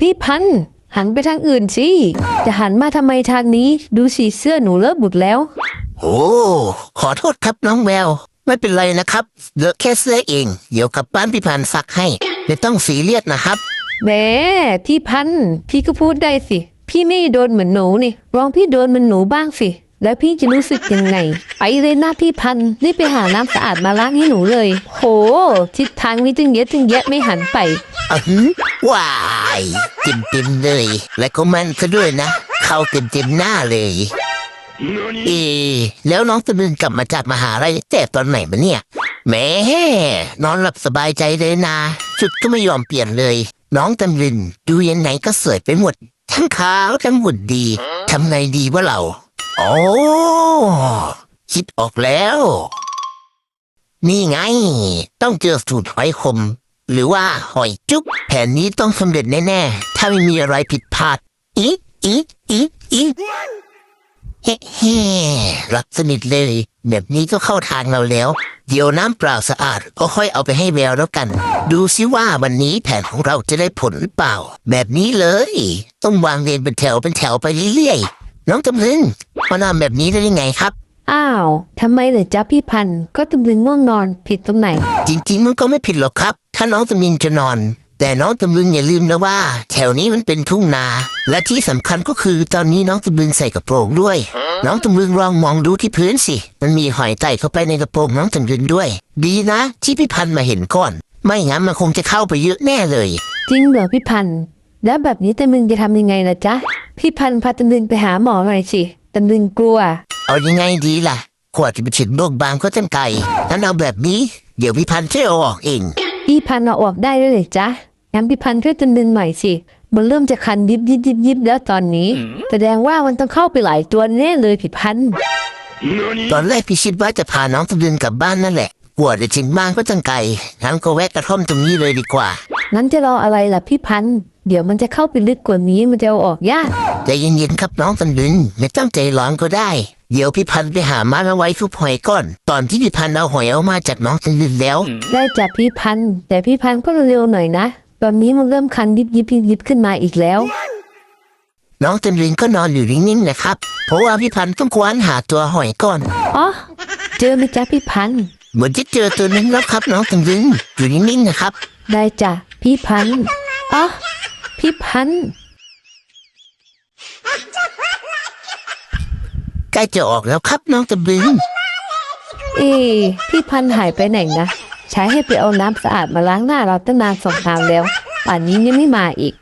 พี่พันธุ์หันไปทางอื่นสิ จะหันมาทำไมทางนี้ ดูสีเสื้อหนูเลอะบุดแล้ว โอ้ขอโทษครับน้องแวว ไม่เป็นไรนะครับเลอะแค่เสื้อเอง เดี๋ยวกลับบ้านพี่พันธุ์ซักให้ไม่ต้องสีเลียดนะครับ แหมพี่พันธุ์พี่ก็พูดได้สิ พี่ไม่โดนเหมือนหนูนี่ลองพี่โดนเหมือนหนูบ้างสิ แล้วพี่จะรู้สึกยังไง ไปเลยนะพี่พันธุ์รีบไปหาน้ำสะอาดมาล้างให้หนูเลย โหทิศทางนี้จึงเยอะจึงแยะไม่หันไป อือหือ ว้ายเต็มเต็มๆเลย และก็มันซะด้วยนะ เข้าเต็มเต็มๆหน้าเลย เอแล้วน้องตะลึงกลับมาจากมหาลัยแต่ตอนไหนมาเนี่ยแหมนอนหลับสบายใจเลยนะชุดก็ไม่ยอมเปลี่ยนเลย น้องตำลึงดูยังไงก็สวยไปหมด ทั้งขาวทั้งหุ่นดีทำไงดีวะเราโอ้คิดออกแล้ว นี่ไง ต้องเจอสูตรหอยคม หรือว่าหอยจุ๊บแผนนี้ต้องสำเร็จแน่ ๆ ถ้าไม่มีอะไรผิดพลาดอีอีอีอีเฮ้เฮ้รับสนิทเลย แบบนี้ก็เข้าทางเราแล้ว เดี๋ยวน้ำเปล่าสะอาดก็ค่อยเอาไปให้แววแล้วกัน ดูซิว่าวันนี้แผนของเราจะได้ผลหรือเปล่า แบบนี้เลย ต้องวางเรียนเป็นแถวเป็นแถวไปเรื่อยๆ น้องตำลึงมานอนแบบนี้ได้ยังไงครับ อ้าวทำไมเหรอจ๊ะพี่พันธุ์ก็ตำลึงง่วงนอนผิดตรงไหน จริงๆ มันก็ไม่ผิดหรอกครับ ถ้าน้องตำลึงจะนอน แต่น้องตำลึงอย่าลืมนะว่า แถวนี้มันเป็นทุ่งนา และที่สำคัญก็คือตอนนี้น้องตำลึงใส่กระโปรงด้วย น้องตำลึงลองมองดูที่พื้นสิ มันมีหอยไต่เข้าไปในกระโปรงน้องตำลึงด้วย ดีนะ ที่พี่พันธุ์มาเห็นก่อน ไม่งั้นมันคงจะเข้าไปเยอะแน่เลย จริงเหรอพี่พันธุ์แล้วแบบนี้ตำลึงจะทำยังไงล่ะจ๊ะพี่พันธุ์พาตำลึงไปหาหมอหน่อยสิตำลึงกลัว เอายังไงดีล่ะ ขวดจะไปถึงโรคบางก็ต้นไก่งั้นเอาแบบนี้ เดี๋ยวพี่พันธุ์ช่วยเอาออกเอง พี่พันธุ์เอาออกได้ด้วยเลยจ๊ะงั้นพี่พันธุ์ช่วยตำลึงหน่อยสิมันเริ่มจะคันยิบยิบยิบยิบแล้วตอนนี้ แสดงว่ามันต้องเข้าไปหลายตัวแน่เลยผิดพันธุ์ตอนแรกพี่คิดว่าจะพาน้องตำลึงกลับบ้านนั่นแหละกลัวจะถึงบ้านก็จังไกลงั้นก็แวะกระท่อมตรงนี้เลยดีกว่า นั้นจะรออะไรล่ะพี่พันธุ์เดี๋ยวมันจะเข้าไปลึกกว่านี้มันจะเอาออกยากใจเย็นๆครับน้องตำลึงไม่ต้องใจร้อนก็ได้ เดี๋ยวพี่พันธุ์ไปหาไม้มาไว้ทุบหอยก่อน ตอนที่พี่พันธุ์เอาหอยเอามาจากน้องตำลึงแล้ว ได้จากพี่พันธุ์แต่พี่พันธุ์ก็เร็วๆหน่อยนะตอนนี้มันเริ่มคันยิบยิบยิบยิบขึ้นมาอีกแล้ว น้องตำลึงก็นอนอยู่นิ่งๆนะครับ เพราะว่าพี่พันธุ์ต้องควานหาตัวหอยก่อน อ๋อ เจอไหมจ๊ะพี่พันธุ์เหมือนจะเจอตัวนึงแล้วครับน้องตำลึงอยู่นิ่งๆนะครับ ได้จ้ะพี่พันธุ์อ๋อพี่พันธุ์ ใกล้จะออกแล้วครับน้องตะบิงเอ๊ะพี่พันหายไปไหนนะ ใช้ให้ไปเอาน้ำสะอาดมาล้างหน้าเราตั้งนานสองนามแล้ว ป่านนี้ยังไม่มาอีก